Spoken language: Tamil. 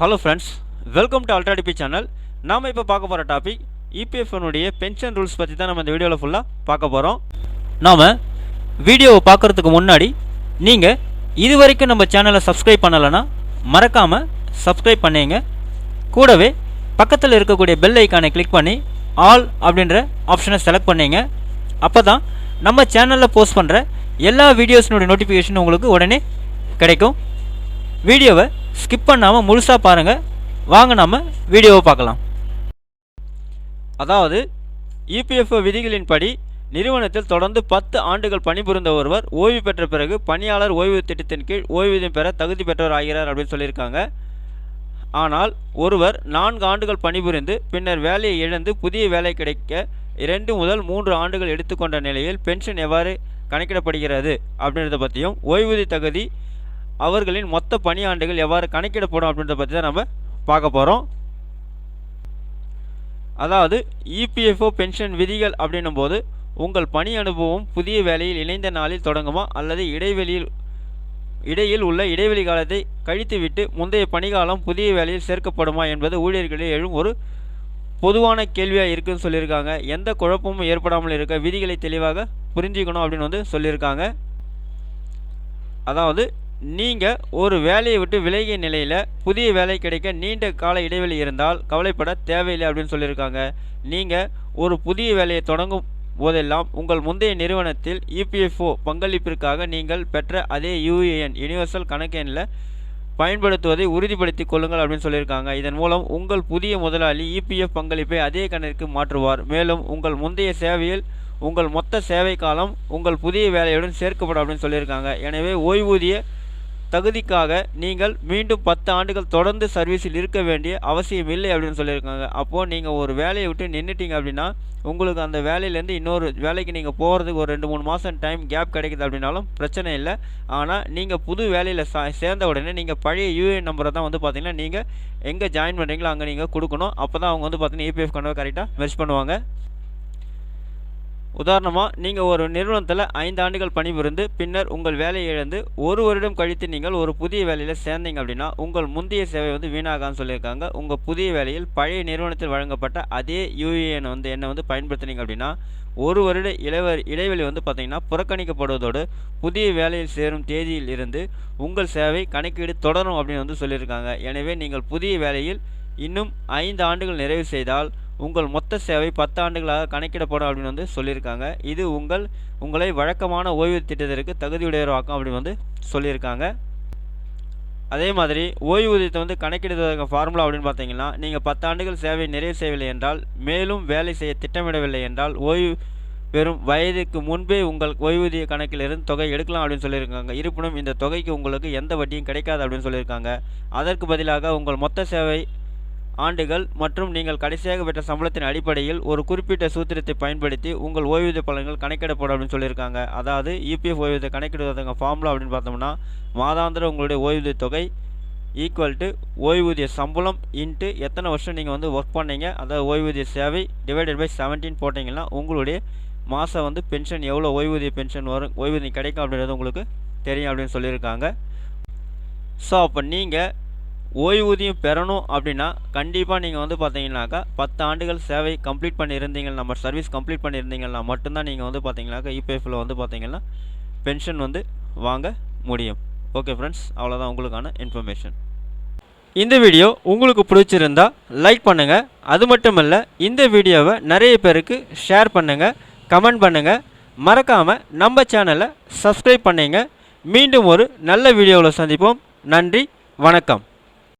ஹலோ ஃப்ரெண்ட்ஸ் வெல்கம் டு அல்ட்ராடிபி சேனல் நாம் இப்போ பார்க்க போகிற டாபிக் இபிஎஃப்னுடைய பென்ஷன் ரூல்ஸ் பற்றி தான் நம்ம இந்த வீடியோவில் ஃபுல்லாக பார்க்க போகிறோம் நாம் வீடியோவை பார்க்குறதுக்கு முன்னாடி நீங்கள் இது வரைக்கும் நம்ம சேனலை சப்ஸ்கிரைப் பண்ணலைன்னா மறக்காமல் சப்ஸ்கிரைப் பண்ணிங்க. கூடவே பக்கத்தில் இருக்கக்கூடிய பெல் ஐக்கானை கிளிக் பண்ணி ஆல் அப்படின்ற ஆப்ஷனை செலக்ட் பண்ணிங்க. அப்போ தான் நம்ம சேனலில் போஸ்ட் பண்ணுற எல்லா வீடியோஸினுடைய நோட்டிஃபிகேஷன் உங்களுக்கு உடனே கிடைக்கும். வீடியோவை ஸ்கிப் பண்ணாமல் முழுசாக பாருங்கள் வாங்க நம்ம வீடியோவை பார்க்கலாம். அதாவது இபிஎஃப்ஓ விதிகளின்படி நிறுவனத்தில் தொடர்ந்து பத்து ஆண்டுகள் பணிபுரிந்த ஒருவர் ஓய்வு பெற்ற பிறகு பணியாளர் ஓய்வு திட்டத்தின் கீழ் ஓய்வூதியம் பெற தகுதி பெற்றவர் ஆகிறார் அப்படின்னு சொல்லியிருக்காங்க. ஆனால் ஒருவர் நான்கு ஆண்டுகள் பணிபுரிந்து பின்னர் வேலையை இழந்து புதிய வேலை கிடைக்க இரண்டு முதல் மூன்று ஆண்டுகள் எடுத்துக்கொண்ட நிலையில் பென்ஷன் எவ்வாறு கணக்கிடப்படுகிறது அப்படின்றத பற்றியும் ஓய்வூதிய தகுதி அவர்களின் மொத்த பணியாண்டுகள் எவ்வாறு கணக்கிடப்படும் அப்படின்றத பற்றி தான் நம்ம பார்க்க போகிறோம் அதாவது இபிஎஃப்ஓ பென்ஷன் விதிகள் அப்படின்னும் போது உங்கள் பணி அனுபவம் புதிய வேலையில் இணைந்த நாளில் தொடங்குமா அல்லது இடைவெளியில் இடையில் உள்ள இடைவெளி காலத்தை கழித்துவிட்டு முந்தைய பணிகாலம் புதிய வேலையில் சேர்க்கப்படுமா என்பது ஊழியர்களில் எழும் ஒரு பொதுவான கேள்வியாக இருக்குன்னு சொல்லியிருக்காங்க. எந்த குழப்பமும் ஏற்படாமல் இருக்க விதிகளை தெளிவாக புரிஞ்சுக்கணும் அப்படின்னு வந்து சொல்லியிருக்காங்க. அதாவது நீங்கள் ஒரு வேலையை விட்டு விலகிய நிலையில் புதிய வேலை கிடைக்க நீண்ட கால இடைவெளி இருந்தால் கவலைப்பட தேவையில்லை அப்படின்னு சொல்லியிருக்காங்க. நீங்கள் ஒரு புதிய வேலையை தொடங்கும் போதெல்லாம் உங்கள் முந்தைய நிறுவனத்தில் இபிஎஃப்ஓ பங்களிப்பிற்காக நீங்கள் பெற்ற அதே யூஏஎன் யூனிவர்சல் கணக்கெண்ணில் பயன்படுத்துவதை உறுதிப்படுத்திக் கொள்ளுங்கள் அப்படின்னு சொல்லியிருக்காங்க. இதன் மூலம் உங்கள் புதிய முதலாளி இபிஎஃப் பங்களிப்பை அதே கணக்கிற்கு மாற்றுவார். மேலும் உங்கள் முந்தைய சேவையில் உங்கள் மொத்த சேவை காலம் உங்கள் புதிய வேலையுடன் சேர்க்கப்படும் அப்படின்னு சொல்லியிருக்காங்க. எனவே ஓய்வூதிய தகுதிக்காக நீங்கள் மீண்டும் பத்து ஆண்டுகள் தொடர்ந்து சர்வீஸில் இருக்க வேண்டிய அவசியம் இல்லை அப்படின்னு சொல்லியிருக்காங்க. அப்போது நீங்கள் ஒரு வேலையை விட்டு நின்றுட்டீங்க அப்படின்னா உங்களுக்கு அந்த வேலையிலேருந்து இன்னொரு வேலைக்கு நீங்கள் போகிறதுக்கு ஒரு ரெண்டு மூணு மாதம் டைம் கேப் கிடைக்குது அப்படின்னாலும் பிரச்சனை இல்லை. ஆனால் நீங்கள் புது வேலையில் சா சேர்ந்த உடனே நீங்கள் பழைய யூஏஎன் நம்பரை தான் வந்து பார்த்திங்கன்னா நீங்கள் எங்கே ஜாயின் பண்ணுறீங்களோ அங்கே நீங்கள் கொடுக்கணும். அப்போ தான் அவங்க வந்து பார்த்தீங்கன்னா இபிஎஃப் கணவை கரெக்டாக மெர்ச் பண்ணுவாங்க. உதாரணமாக நீங்கள் ஒரு நிறுவனத்தில் ஐந்து ஆண்டுகள் பணிபுரிந்து பின்னர் உங்கள் வேலையை இழந்து ஒரு வருடம் கழித்து நீங்கள் ஒரு புதிய வேலையில் சேர்ந்தீங்க அப்படின்னா உங்கள் முந்தைய சேவை வந்து வீணாகான்னு சொல்லியிருக்காங்க. உங்கள் புதிய வேலையில் பழைய நிறுவனத்தில் வழங்கப்பட்ட அதே யூஏஎன் வந்து என்ன வந்து பயன்படுத்தினீங்க அப்படின்னா ஒரு வருட இளவ இடைவெளி வந்து பார்த்திங்கன்னா புறக்கணிக்கப்படுவதோடு புதிய வேலையில் சேரும் தேதியில் இருந்து உங்கள் சேவை கணக்கீடு தொடரும் அப்படின்னு வந்து சொல்லியிருக்காங்க. எனவே நீங்கள் புதிய வேலையில் இன்னும் ஐந்து ஆண்டுகள் நிறைவு செய்தால் உங்கள் மொத்த சேவை பத்து ஆண்டுகளாக கணக்கிடப்படும் அப்படின்னு வந்து சொல்லியிருக்காங்க. இது உங்கள் உங்களை வழக்கமான ஓய்வு திட்டத்திற்கு தகுதியுடையவராக்கும் அப்படின்னு வந்து சொல்லியிருக்காங்க. அதே மாதிரி ஓய்வூதியத்தை வந்து கணக்கிடுவதற்கு ஃபார்முலா அப்படின்னு பார்த்தீங்கன்னா நீங்கள் பத்து ஆண்டுகள் சேவை நிறைவு செய்யவில்லை என்றால் மேலும் வேலை செய்ய திட்டமிடவில்லை என்றால் ஓய்வு பெறும் வயதுக்கு முன்பே உங்கள் ஓய்வூதிய கணக்கிலிருந்து தொகை எடுக்கலாம் அப்படின்னு சொல்லியிருக்காங்க. இருப்பினும் இந்த தொகைக்கு உங்களுக்கு எந்த வட்டியும் கிடைக்காது அப்படின்னு சொல்லியிருக்காங்க. அதற்கு பதிலாக உங்கள் மொத்த சேவை ஆண்டுகள் மற்றும் நீங்கள் கடைசியாக பெற்ற சம்பளத்தின் அடிப்படையில் ஒரு குறிப்பிட்ட சூத்திரத்தை பயன்படுத்தி உங்கள் ஓய்வூதிய பலன்கள் கணக்கிடப்படும் அப்படின்னு சொல்லியிருக்காங்க. அதாவது இபிஎஃப் ஓய்வூதியம் கணக்கிடுவதற்கான ஃபார்முலா அப்படின்னு பார்த்தோம்னா மாதாந்திர உங்களுடைய ஓய்வூதிய தொகை ஈக்குவல் டு ஓய்வூதிய சம்பளம் இன்ட்டு எத்தனை வருஷம் நீங்கள் வந்து ஒர்க் பண்ணீங்க? அதாவது ஓய்வூதிய சேவை டிவைடட் பை செவன்டீன் போட்டிங்கன்னா உங்களுடைய மாதம் வந்து பென்ஷன் எவ்வளோ ஓய்வூதிய பென்ஷன் வரும் ஓய்வூதியம் கிடைக்கும் அப்படின்றது உங்களுக்கு தெரியும் அப்படின்னு சொல்லியிருக்காங்க. ஸோ அப்போ நீங்கள் ஓய்வூதியம் பெறணும் அப்படின்னா கண்டிப்பாக நீங்கள் வந்து பார்த்தீங்கன்னாக்கா பத்து ஆண்டுகள் சேவை கம்ப்ளீட் பண்ணியிருந்தீங்க நம்ம சர்வீஸ் கம்ப்ளீட் பண்ணியிருந்தீங்கன்னா மட்டும்தான் நீங்கள் வந்து பார்த்தீங்கன்னாக்கா இபிஎஃப்பில் வந்து பார்த்தீங்கன்னா பென்ஷன் வந்து வாங்க முடியும். ஓகே ஃப்ரெண்ட்ஸ் அவ்வளோதான் உங்களுக்கான இன்ஃபர்மேஷன் இந்த வீடியோ உங்களுக்கு பிடிச்சிருந்தா லைக் பண்ணுங்கள் அது மட்டும் இல்லை இந்த வீடியோவை நிறைய பேருக்கு ஷேர் பண்ணுங்கள் கமெண்ட் பண்ணுங்கள் மறக்காமல் நம்ம சேனலை சப்ஸ்கிரைப் பண்ணிங்க. மீண்டும் ஒரு நல்ல வீடியோவில் சந்திப்போம். நன்றி வணக்கம்.